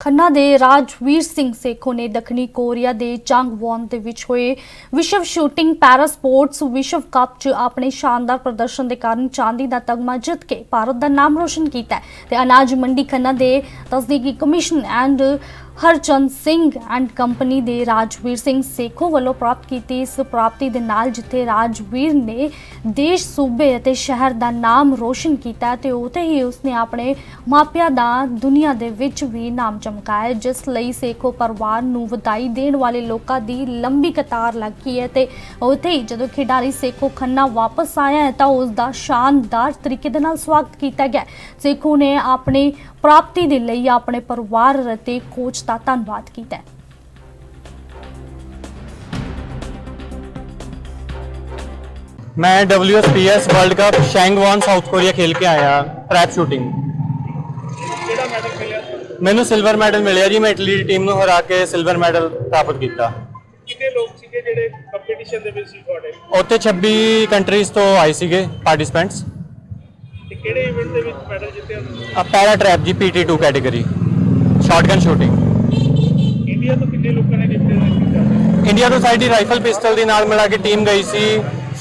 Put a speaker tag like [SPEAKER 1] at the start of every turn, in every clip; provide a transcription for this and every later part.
[SPEAKER 1] ਖੰਨਾ ਦੇ ਰਾਜਵੀਰ ਸਿੰਘ ਸੇਖੋ ਨੇ ਦੱਖਣੀ ਕੋਰੀਆ ਦੇ ਚਾਂਗਵੋਨ ਦੇ ਵਿੱਚ ਹੋਏ ਵਿਸ਼ਵ ਸ਼ੂਟਿੰਗ ਪੈਰਾ ਸਪੋਰਟਸ ਵਿਸ਼ਵ ਕੱਪ 'ਚ ਆਪਣੇ ਸ਼ਾਨਦਾਰ ਪ੍ਰਦਰਸ਼ਨ ਦੇ ਕਾਰਨ ਚਾਂਦੀ ਦਾ ਤਗਮਾ ਜਿੱਤ ਕੇ ਭਾਰਤ ਦਾ ਨਾਮ ਰੋਸ਼ਨ ਕੀਤਾ ਹੈ ਤੇ ਅਨਾਜ ਮੰਡੀ ਖੰਨਾ ਦੇ ਤਸਦੀਕੀ commission and Harchand Singh and company ਦੇ ਰਾਜਵੀਰ ਸਿੰਘ ਸੇਖੋ ਵੱਲੋਂ ਪ੍ਰਾਪਤ ਕੀਤੀ ਇਸ ਪ੍ਰਾਪਤੀ ਦੇ ਨਾਲ ਜਿੱਥੇ ਰਾਜਵੀਰ ਨੇ ਦੇਸ਼, ਸੂਬੇ ਅਤੇ ਸ਼ਹਿਰ ਦਾ ਨਾਮ ਰੋਸ਼ਨ ਕੀਤਾ ਤੇ ਉਤੇ ਹੀ ਉਸਨੇ ਆਪਣੇ ਮਾਪਿਆਂ ਦਾ ਦੁਨੀਆ ਦੇ ਵਿੱਚ ਵੀ ਨਾਮ ਚਮਕਾਇਆ, ਜਿਸ ਲਈ ਸੇਖੋ ਪਰਿਵਾਰ ਨੂੰ ਵਧਾਈ ਦੇਣ ਵਾਲੇ ਲੋਕਾਂ ਦੀ ਲੰਬੀ ਕਤਾਰ ਲੱਗੀ ਹੈ ਤੇ ਉਤੇ ਹੀ ਜਦੋਂ ਖਿਡਾਰੀ ਸੇਖੋ ਖੰਨਾ ਵਾਪਸ ਆਇਆ ਹੈ ਤਾਂ ਉਸ ਦਾ ਸ਼ਾਨਦਾਰ ਤਰੀਕੇ ਦੇ ਨਾਲ ਸਵਾਗਤ ਕੀਤਾ ਗਿਆ। ਸੇਖੋ ਨੇ ਆਪਣੀ ਪ੍ਰਾਪਤੀ ਦੇ ਲਈ ਆਪਣੇ ਪਰਿਵਾਰ ਅਤੇ ਕੋਚ ਦਾ ਧੰਨਵਾਦ ਕੀਤਾ ਹੈ
[SPEAKER 2] मैं WSPS world cup Changwon South Korea खेल के आया ट्रैप ਸ਼ੂਟਿੰਗ
[SPEAKER 3] ਕਿਹੜਾ ਮੈਡਲ ਮਿਲਿਆ ਤੁਹਾਨੂੰ?
[SPEAKER 2] ਮੈਨੂੰ ਸਿਲਵਰ ਮੈਡਲ ਮਿਲਿਆ ਜੀ ਮੈਂ ਇਟਲੀ ਦੀ ਟੀਮ ਨੂੰ ਹਰਾ ਕੇ ਸਿਲਵਰ ਮੈਡਲ ਪ੍ਰਾਪਤ ਕੀਤਾ
[SPEAKER 3] ਕਿੰਨੇ ਲੋਕ ਸੀਗੇ ਜਿਹੜੇ ਕੰਪੀਟੀਸ਼ਨ ਦੇ ਵਿੱਚ ਸੀ ਤੁਹਾਡੇ
[SPEAKER 2] ਉੱਥੇ 26 ਕੰਟਰੀਜ਼ ਤੋਂ ਆਏ ਸੀਗੇ ਪਾਰਟਿਸਪੈਂਟਸ
[SPEAKER 3] ਤੇ ਕਿਹੜੇ ਇਵੈਂਟ ਦੇ ਵਿੱਚ ਮੈਡਲ ਜਿੱਤਿਆ ਤੁਸੀਂ
[SPEAKER 2] ਆ ਪੈਰਾ ਟਰੈਪ ਜੀ PT2 category shotgun shooting
[SPEAKER 3] India ਤੋਂ ਕਿੰਨੇ ਲੋਕਾਂ ਨੇ ਰਿਪਰੈਜ਼ੈਂਟ ਕੀਤਾ?
[SPEAKER 2] ਇੰਡੀਆ ਤੋਂ ਸਾਡੀ ਰਾਈਫਲ ਪਿਸਟਲ ਦੇ ਨਾਲ ਮਿਲਾ ਕੇ ਟੀਮ ਗਈ ਸੀ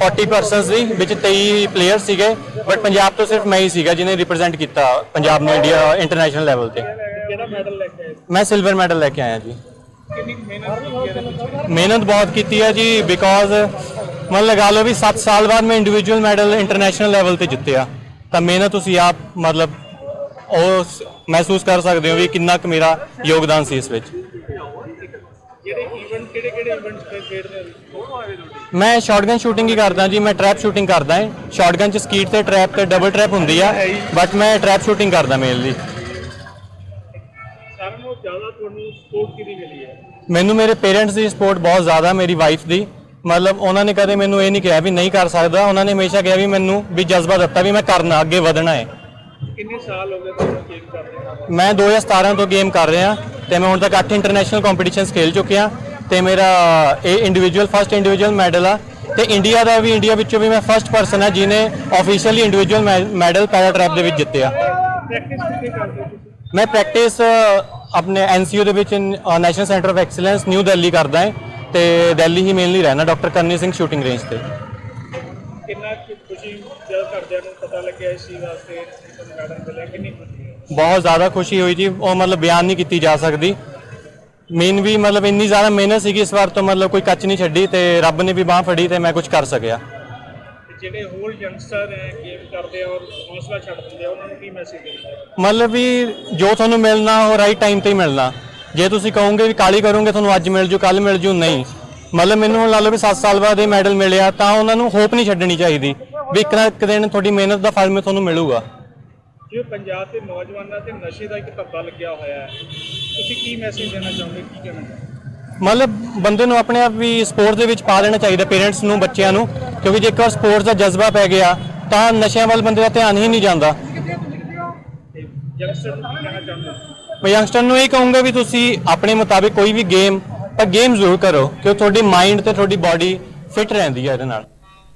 [SPEAKER 2] 40 ਪਰਸਨਸ ਦੀ ਵਿੱਚ 23 ਪਲੇਅਰ ਸੀਗੇ ਬਟ ਪੰਜਾਬ ਤੋਂ ਸਿਰਫ ਮੈਂ ਹੀ ਸੀਗਾ ਜਿਹਨੇ ਰਿਪਰੈਜ਼ੈਂਟ ਕੀਤਾ ਪੰਜਾਬ ਨੂੰ ਇੰਡੀਆ ਇੰਟਰਨੈਸ਼ਨਲ ਲੈਵਲ ਤੇ।
[SPEAKER 3] ਕਿਹੜਾ ਮੈਡਲ ਲੈ ਕੇ ਆਏ?
[SPEAKER 2] ਮੈਂ ਸਿਲਵਰ ਮੈਡਲ ਲੈ ਕੇ ਆਇਆ ਜੀ।
[SPEAKER 3] ਮਿਹਨਤ
[SPEAKER 2] ਬਹੁਤ ਕੀਤੀ ਹੈ ਜੀ ਬਿਕੋਜ਼ ਮਨ ਲਗਾ ਲਓ ਵੀ 7 ਸਾਲ ਬਾਅਦ ਮੈਂ ਇੰਡੀਵਿਜੂਅਲ ਮੈਡਲ ਇੰਟਰਨੈਸ਼ਨਲ ਲੈਵਲ ਤੇ ਜਿੱਤਿਆ ਤਾਂ ਮਿਹਨਤ ਤੁਸੀਂ ਆਪ ਮਤਲਬ ਉਹ ਮਹਿਸੂਸ ਕਰ ਸਕਦੇ ਹੋ ਵੀ ਕਿੰਨਾ ਕੁ ਮੇਰਾ ਯੋਗਦਾਨ ਸੀ ਇਸ ਵਿੱਚ।
[SPEAKER 3] ਜਿਹੜੇ ਇਵੈਂਟ ਕਿਹੜੇ ਕਿਹੜੇ ਇਵੈਂਟਸ ਤੇ ਖੇਡਦੇ ਹੋ?
[SPEAKER 2] ਮੈਂ ਸ਼ਾਟਗਨ ਸ਼ੂਟਿੰਗ ਹੀ ਕਰਦਾ ਜੀ ਮੈਂ ਟਰੈਪ ਸ਼ੂਟਿੰਗ ਕਰਦਾ ਹਾਂ ਸ਼ਾਟਗਨ ਚ ਸਕੀਟ ਤੇ ਟਰੈਪ ਤੇ ਡਬਲ ਟਰੈਪ ਹੁੰਦੀ ਆ ਬਟ ਮੈਂ ਟਰੈਪ ਸ਼ੂਟਿੰਗ ਕਰਦਾ ਮੇਨਲੀ
[SPEAKER 3] ਸਾਰਿਆਂ ਨਾਲੋਂ ਜ਼ਿਆਦਾ ਤੁਹਾਨੂੰ ਸਪੋਰਟ ਕਿਹਦੀ ਮਿਲੀ ਹੈ?
[SPEAKER 2] ਮੈਨੂੰ ਮੇਰੇ ਪੇਰੈਂਟਸ ਦੀ ਸਪੋਰਟ ਬਹੁਤ ਜ਼ਿਆਦਾ ਮੇਰੀ ਵਾਈਫ ਦੀ। ਮਤਲਬ ਉਹਨਾਂ ਨੇ ਕਦੇ ਮੈਨੂੰ ਇਹ ਨਹੀਂ ਕਿਹਾ ਵੀ ਨਹੀਂ ਕਰ ਸਕਦਾ ਉਹਨਾਂ ਨੇ ਹਮੇਸ਼ਾ ਕਿਹਾ ਵੀ ਮੈਨੂੰ ਵੀ ਜਜ਼ਬਾ ਦਿੱਤਾ ਵੀ ਮੈਂ ਕਰਨਾ ਅੱਗੇ ਵਧਣਾ ਹੈ
[SPEAKER 3] ਕਿੰਨੇ ਸਾਲ ਹੋ ਗਏ ਤੁਹਾਨੂੰ ਗੇਮ ਕਰਦੇ ਨੂੰ
[SPEAKER 2] ਮੈਂ 2017 ਤੋਂ ਗੇਮ ਕਰ ਰਿਹਾ ਤੇ ਮੈਂ ਹੁਣ ਤੱਕ 8 ਇੰਟਰਨੈਸ਼ਨਲ ਕੰਪੀਟੀਸ਼ਨਸ ਖੇਲ ਚੁੱਕਿਆ ਤੇ ਮੇਰਾ ਇਹ ਇੰਡੀਵਿਜੂਅਲ ਫਸਟ ਇੰਡੀਵਿਜੂਅਲ ਮੈਡਲ ਆ। ਤੇ ਇੰਡੀਆ ਦਾ ਵੀ ਇੰਡੀਆ ਵਿੱਚੋਂ ਵੀ ਮੈਂ ਫਸਟ ਪਰਸਨ ਆ ਜਿਨੇ officially individual medal para trap ਦੇ ਵਿੱਚ ਜਿੱਤਿਆ
[SPEAKER 3] ਪ੍ਰੈਕਟਿਸ ਕਿੱਥੇ ਕਰਦੇ ਹੋ ਤੁਸੀਂ?
[SPEAKER 2] ਮੈਂ ਪ੍ਰੈਕਟਿਸ ਆਪਣੇ ਐਨਸੀਯੂ ਦੇ ਵਿੱਚ national centre of excellence New Delhi ਕਰਦਾ ਹਾਂ। ਤੇ ਦਿੱਲੀ ਹੀ ਮੇਨਲੀ ਰਹਿਣਾ doctor Karni Singh shooting range ਤੇ।
[SPEAKER 3] ਕਿੰਨਾ ਕੁ ਖੁਸ਼ੀ ਜਦ ਘਰਦਿਆਂ ਨੂੰ ਪਤਾ ਲੱਗਿਆ ਇਸ ਚੀਜ਼ ਵਾਸਤੇ ਕਿ ਤੁਹਾਨੂੰ ਮੈਡਲ ਮਿਲਿਆ ਕਿੰਨੀ ਖੁਸ਼ੀ ਹੈ
[SPEAKER 2] ਬਹੁਤ ਜ਼ਿਆਦਾ ਖੁਸ਼ੀ ਹੋਈ ਜੀ। ਉਹ ਮਤਲਬ ਬਿਆਨ ਨਹੀਂ ਕੀਤੀ ਜਾ ਸਕਦੀ। ਮੇਨ ਵੀ ਮਤਲਬ ਇੰਨੀ ਜ਼ਿਆਦਾ ਮਿਹਨਤ ਸੀਗੀ ਇਸ ਵਾਰ ਤੋਂ ਮਤਲਬ ਕੋਈ ਕੱਚ ਨਹੀਂ ਛੱਡੀ ਤੇ ਰੱਬ ਨੇ ਵੀ ਬਾਹ ਫੜੀ ਤੇ ਮੈਂ ਕੁਝ ਕਰ ਸਕਿਆ।
[SPEAKER 3] ਤੇ ਜਿਹੜੇ ਹੋਰ ਯੰਗਸਟਰ ਹੈ ਗੇਮ ਕਰਦੇ ਆ ਔਰ ਹੌਸਲਾ ਛੱਡ ਦਿੰਦੇ ਆ ਉਹਨਾਂ ਨੂੰ ਕੀ ਮੈਸੇਜ ਆ
[SPEAKER 2] ਮਤਲਬ ਵੀ ਜੋ ਤੁਹਾਨੂੰ ਮਿਲਣਾ ਉਹ ਰਾਈਟ ਟਾਈਮ ਤੇ ਹੀ ਮਿਲਣਾ। ਜੇ ਤੁਸੀਂ ਕਹੋਗੇ ਵੀ ਕਾਲੀ ਕਰੋਗੇ ਤੁਹਾਨੂੰ ਅੱਜ ਮਿਲ ਜੂ ਕੱਲ ਮਿਲ ਜੂ ਨਹੀਂ। ਮਤਲਬ ਮੈਨੂੰ ਹੁਣ ਲਾ ਲਓ ਵੀ 7 ਸਾਲ ਬਾਅਦ ਇਹ ਮੈਡਲ ਮਿਲਿਆ ਤਾਂ ਉਹਨਾਂ ਨੂੰ ਹੋਪ ਨਹੀਂ ਛੱਡਣੀ ਚਾਹੀਦੀ ਵੀ ਇੱਕ ਨਾ ਇੱਕ ਦਿਨ ਤੁਹਾਡੀ ਮਿਹਨਤ ਦਾ ਫਲ ਮੈਂ ਤੁਹਾਨੂੰ ਮਿਲੂਗਾ।
[SPEAKER 3] ਜੇ ਪੰਜਾਬ ਦੇ ਨੌਜਵਾਨਾਂ ਤੇ ਨਸ਼ੇ ਦਾ ਇੱਕ ਧੱਬਾ ਲੱਗਿਆ ਹੋਇਆ ਹੈ ਤੁਸੀਂ ਕੀ ਮੈਸੇਜ ਦੇਣਾ ਚਾਹੋਗੇ? ਕੀ ਕਹਿਣਾ
[SPEAKER 2] ਮਤਲਬ ਬੰਦੇ ਨੂੰ ਆਪਣੇ ਆਪ ਵੀ ਸਪੋਰਟਸ ਦੇ ਵਿੱਚ ਪਾ ਦੇਣਾ ਚਾਹੀਦਾ ਪੇਰੈਂਟਸ ਨੂੰ ਬੱਚਿਆਂ ਨੂੰ ਕਿਉਂਕਿ ਜੇ ਇੱਕ ਵਾਰ ਸਪੋਰਟਸ ਦਾ ਜਜ਼ਬਾ ਪੈ ਗਿਆ ਤਾਂ ਨਸ਼ਿਆਂ ਵੱਲ ਬੰਦੇ ਦਾ ਧਿਆਨ ਹੀ ਨਹੀਂ ਜਾਂਦਾ।
[SPEAKER 3] ਤੇ ਯੰਗਸਟਰ ਨੂੰ ਕੀ ਕਹਿਣਾ ਚਾਹੁੰਦੇ ਹੋ
[SPEAKER 2] ਮੈਂ ਯੰਗਸਟਰ ਨੂੰ ਇਹ ਕਹੂੰਗਾ ਵੀ ਤੁਸੀਂ ਆਪਣੇ ਮੁਤਾਬਿਕ ਕੋਈ ਵੀ ਗੇਮ ਪਰ ਗੇਮ ਜ਼ਰੂਰ ਕਰੋ, ਕਿਉਂ ਤੁਹਾਡੀ ਮਾਈਂਡ ਤੇ ਤੁਹਾਡੀ ਬਾਡੀ ਫਿਟ ਰਹਿੰਦੀ ਹੈ ਇਹਦੇ ਨਾਲ।